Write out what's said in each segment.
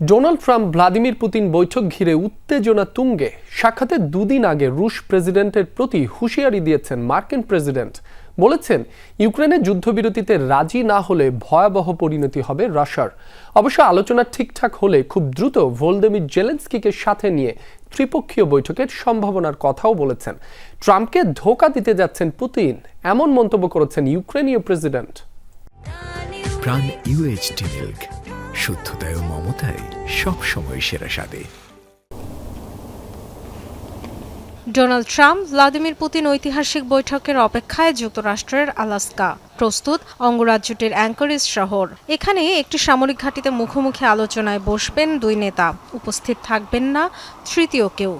Donald Trump Vladimir Putin বৈঠক ঘিরে উত্তেজনা তুঙ্গে। সাক্ষাতে দুদিন আগে রুশ প্রেসিডেন্টের প্রতি হুঁশিয়ারি দিয়েছেন মার্কিন প্রেসিডেন্ট। বলেছেন ইউক্রেনের যুদ্ধবিরতিতে রাজি না হলে ভয়াবহ পরিণতি হবে রাশার অবশ্য আলোচনা ঠিকঠাক হলে খুব দ্রুত ভোলদেমির জেলেন্সকিকে সাথে নিয়ে ত্রিপক্ষীয় বৈঠকের সম্ভাবনার কথাও বলেছেন। ট্রাম্পকে ধোকা দিতে যাচ্ছেন পুতিন, এমন মন্তব্য করেছেন ইউক্রেনীয় প্রেসিডেন্ট। শুদ্ধতায় ও মমতায় সবসময় সেরা স্বাদে। ডোনাল্ড ট্রাম্প ভ্লাদিমির পুতিন ঐতিহাসিক বৈঠকের অপেক্ষায় যুক্তরাষ্ট্রের আলাস্কা। প্রস্তুত অঙ্গরাজ্যটির অ্যাঙ্করেজ শহর। এখানে একটি সামরিক ঘাঁটিতে মুখোমুখি আলোচনায় বসবেন দুই নেতা। উপস্থিত থাকবেন না তৃতীয় কেউ।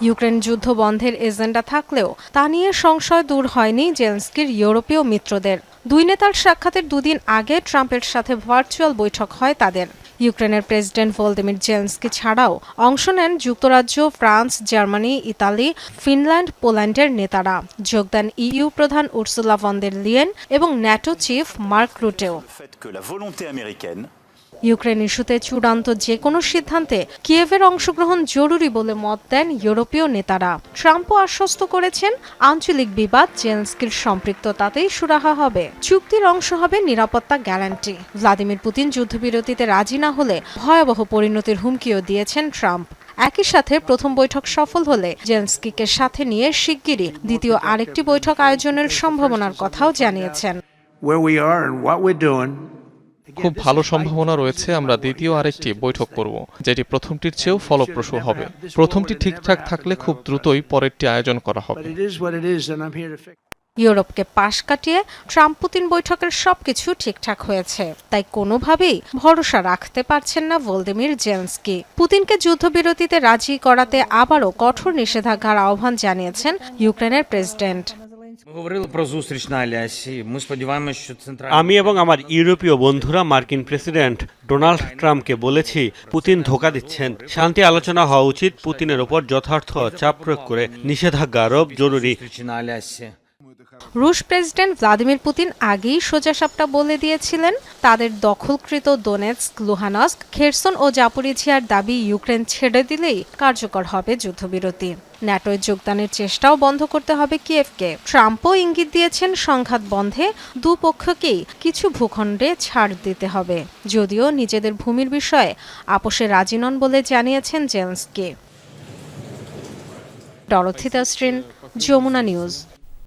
ইউক্রেন যুদ্ধ বন্ধের এজেন্ডা থাকলেও তা নিয়ে সংশয় দূর হয়নি জেলেন্সকির ইউরোপীয় মিত্রদের। দুই নেতার সাক্ষাতের দুদিন আগে ট্রাম্পের সাথে ভার্চুয়াল বৈঠক হয় তাদের। ইউক্রেনের প্রেসিডেন্ট ভোলদিমির জেলেন্সকি ছাড়াও অংশ নেন যুক্তরাজ্য, ফ্রান্স, জার্মানি, ইতালি, ফিনল্যান্ড, পোল্যান্ডের নেতারা। যোগদান ইইউ প্রধান উর্সুলা ভন্দের লিয়েন এবং ন্যাটো চিফ মার্ক রুটেও। ইউক্রেন ইস্যুতে চূড়ান্ত যে কোনো সিদ্ধান্তে কিয়েভের অংশগ্রহণ জরুরি বলে মত দেন ইউরোপীয় নেতারা। ট্রাম্পও আশ্বস্ত করেছেন, আঞ্চলিক বিবাদ জেলেন্সকির সম্পৃক্ততাতেই সুরাহা হবে। চুক্তির অংশ হবে নিরাপত্তা গ্যারান্টি। ভ্লাদিমির পুতিন যুদ্ধবিরতিতে রাজি না হলে ভয়াবহ পরিণতির হুমকিও দিয়েছেন ট্রাম্প। একই সাথে প্রথম বৈঠক সফল হলে জেলেন্সকিকে সাথে নিয়ে শিগগিরই দ্বিতীয় আরেকটি বৈঠক আয়োজনের সম্ভাবনার কথাও জানিয়েছেন। Where we are and what we're doing. খুব ভালো সম্ভাবনা রয়েছে আমরা দ্বিতীয় আরেকটি বৈঠক করব যেটি প্রথমটির চেয়েও ফলপ্রসূ হবে। প্রথমটি ঠিকঠাক থাকলে খুব দ্রুতই পরেরটি আয়োজন করা হবে. ইউরোপকে পাশ কাটিয়ে ট্রাম্প পুতিন বৈঠকের সবকিছু ঠিকঠাক হয়েছে তাই কোনোভাবেই ভরসা রাখতে পারছেন না ভলদিমির জেলেন্সকি। পুতিনকে যুদ্ধবিরতিতে রাজি করাতে আবারও কঠোর নিষেধাজ্ঞার আহ্বান জানিয়েছেন ইউক্রেনের প্রেসিডেন্ট। আমি এবং আমার ইউরোপীয় বন্ধুরা মার্কিন প্রেসিডেন্ট ডোনাল্ড ট্রাম্পকে বলেছি পুতিন ধোকা দিচ্ছেন। শান্তি আলোচনা হওয়া উচিত। পুতিনের ওপর যথার্থ চাপ প্রয়োগ করে নিষেধাজ্ঞা আরোপ জরুরি। রুশ প্রেসিডেন্ট ভ্লাদিমির পুতিন আগেই সোজাসাপটা বলে দিয়েছিলেন, তাদের দখলকৃত দোনেৎস্ক, লুহানস্ক, খেরসন ও জাপুরিঝিয়ার দাবি ইউক্রেন ছেড়ে দিলেই কার্যকর হবে যুদ্ধবিরতি। ন্যাটোয় যোগদানের চেষ্টাও বন্ধ করতে হবে কিয়েভকে। ট্রাম্পও ইঙ্গিত দিয়েছেন সংঘাত বন্ধে দুপক্ষকেই কিছু ভূখণ্ডে ছাড় দিতে হবে। যদিও নিজেদের ভূমির বিষয়ে আপোষে রাজি নন বলে জানিয়েছেন জেলেন্সকি। ডরথি দাস্ট্রিন যমুনা নিউজ।